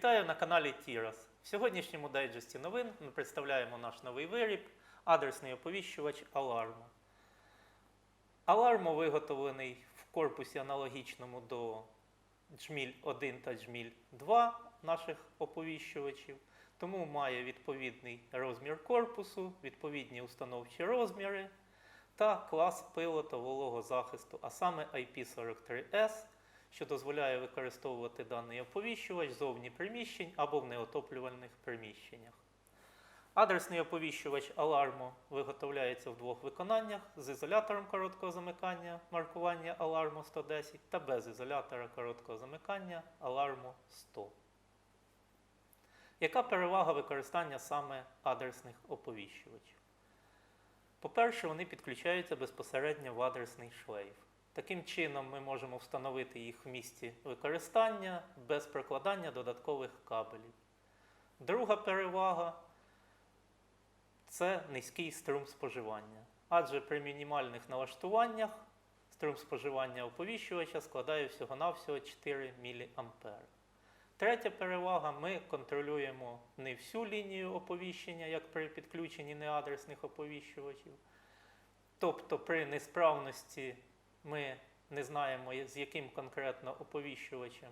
Вітаю на каналі Тірас. В сьогоднішньому дайджесті новин ми представляємо наш новий виріб, адресний оповіщувач Alarmo. Alarmo виготовлений в корпусі аналогічному до джміль 1 та джміль 2 наших оповіщувачів, тому має відповідний розмір корпусу, відповідні установчі розміри та клас пилу та вологозахисту, а саме IP43S, що дозволяє використовувати даний оповіщувач зовні приміщень або в неотоплювальних приміщеннях. Адресний оповіщувач Alarmo виготовляється в двох виконаннях з ізолятором короткого замикання маркування Alarmo 110 та без ізолятора короткого замикання Alarmo 100. Яка перевага використання саме адресних оповіщувачів? По-перше, вони підключаються безпосередньо в адресний шлейф. Таким чином, ми можемо встановити їх в місці використання без прокладання додаткових кабелів. Друга перевага це низький струм споживання. Адже при мінімальних налаштуваннях струм споживання оповіщувача складає всього-навсього 4 мА. Третя перевага ми контролюємо не всю лінію оповіщення, як при підключенні неадресних оповіщувачів. Тобто при несправності ми не знаємо, з яким конкретно оповіщувачем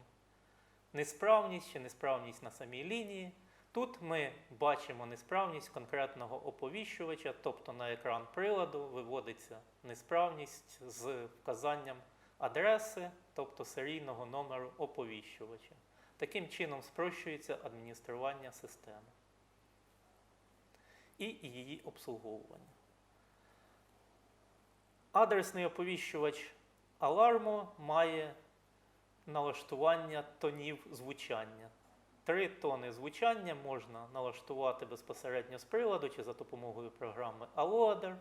несправність чи несправність на самій лінії. Тут ми бачимо несправність конкретного оповіщувача, тобто на екран приладу виводиться несправність з вказанням адреси, тобто серійного номеру оповіщувача. Таким чином спрощується адміністрування системи і її обслуговування. Адресний оповіщувач Alarmo має налаштування тонів звучання. Три тони звучання можна налаштувати безпосередньо з приладу чи за допомогою програми Alloader.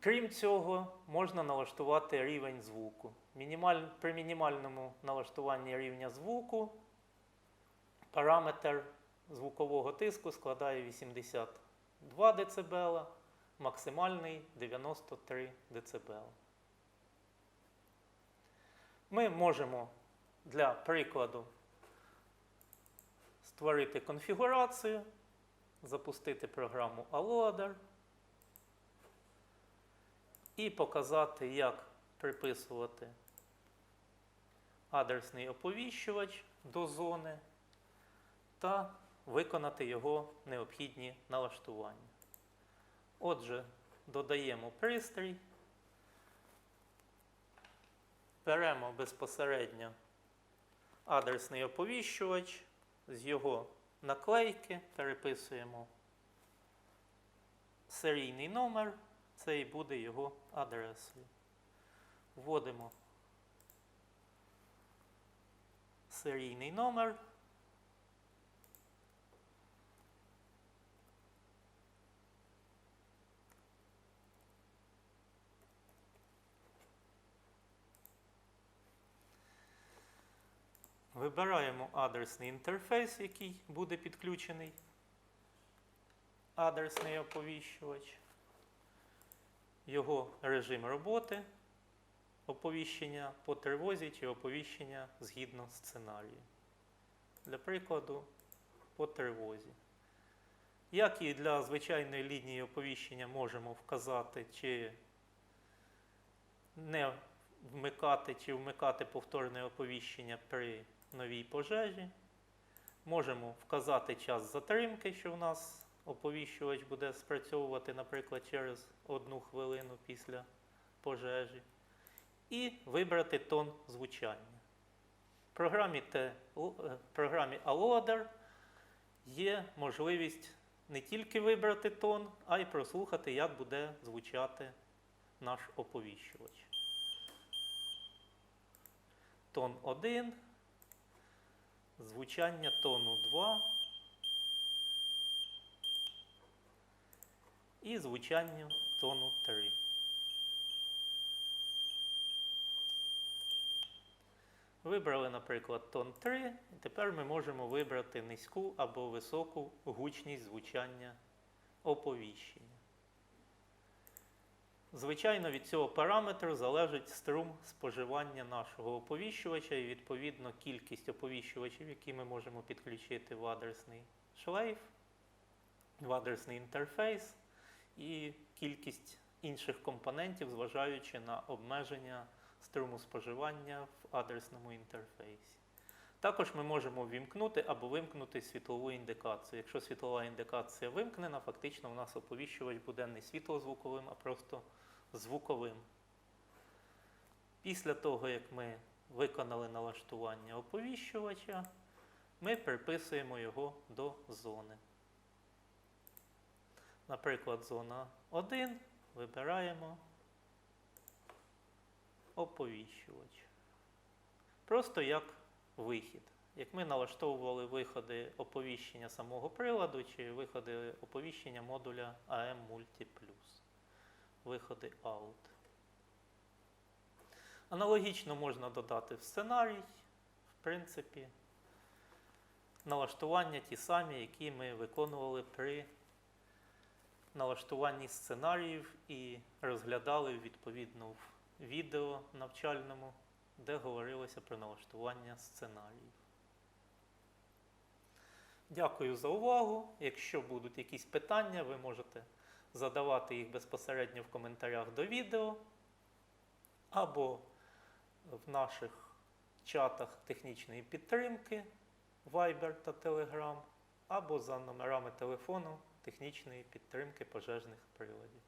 Крім цього, можна налаштувати рівень звуку. Мінімаль... При мінімальному налаштуванні рівня звуку параметр звукового тиску складає 82 дБ, максимальний 93 дБ. Ми можемо для прикладу створити конфігурацію, запустити програму Alloader і показати, як приписувати адресний оповіщувач до зони та виконати його необхідні налаштування. Отже, додаємо пристрій, беремо безпосередньо адресний оповіщувач з його наклейки, переписуємо серійний номер, це і буде його адресою. Вводимо серійний номер. Вибираємо адресний інтерфейс, який буде підключений. Адресний оповіщувач, його режим роботи, оповіщення по тривозі чи оповіщення згідно сценарію. Для прикладу, по тривозі. Як і для звичайної лінії оповіщення можемо вказати, чи не вмикати чи вмикати повторне оповіщення при новій пожежі. Можемо вказати час затримки, що в нас оповіщувач буде спрацьовувати, наприклад, через одну хвилину після пожежі. І вибрати тон звучання. В програмі, T, в програмі Alloader є можливість не тільки вибрати тон, а й прослухати, як буде звучати наш оповіщувач. Тон 1, звучання тону 2 і звучання тону 3. Вибрали, наприклад, тон 3, і тепер ми можемо вибрати низьку або високу гучність звучання оповіщення. Звичайно, від цього параметру залежить струм споживання нашого оповіщувача і відповідно кількість оповіщувачів, які ми можемо підключити в адресний шлейф, в адресний інтерфейс і кількість інших компонентів, зважаючи на обмеження струму споживання в адресному інтерфейсі. Також ми можемо ввімкнути або вимкнути світлову індикацію. Якщо світлова індикація вимкнена, фактично у нас оповіщувач буде не світлозвуковим, а просто звуковим. Після того, як ми виконали налаштування оповіщувача, ми приписуємо його до зони. Наприклад, зона 1 вибираємо оповіщувач. Просто як вихід. Як ми налаштовували виходи оповіщення самого приладу чи виходи оповіщення модуля AM Multi Plus. Виходи out. Аналогічно можна додати в сценарій, в принципі, налаштування ті самі, які ми виконували при налаштуванні сценаріїв і розглядали відповідно в відео навчальному, де говорилося про налаштування сценаріїв. Дякую за увагу. Якщо будуть якісь питання, ви можете задавати їх безпосередньо в коментарях до відео або в наших чатах технічної підтримки Viber та Telegram, або за номерами телефону технічної підтримки пожежних приладів.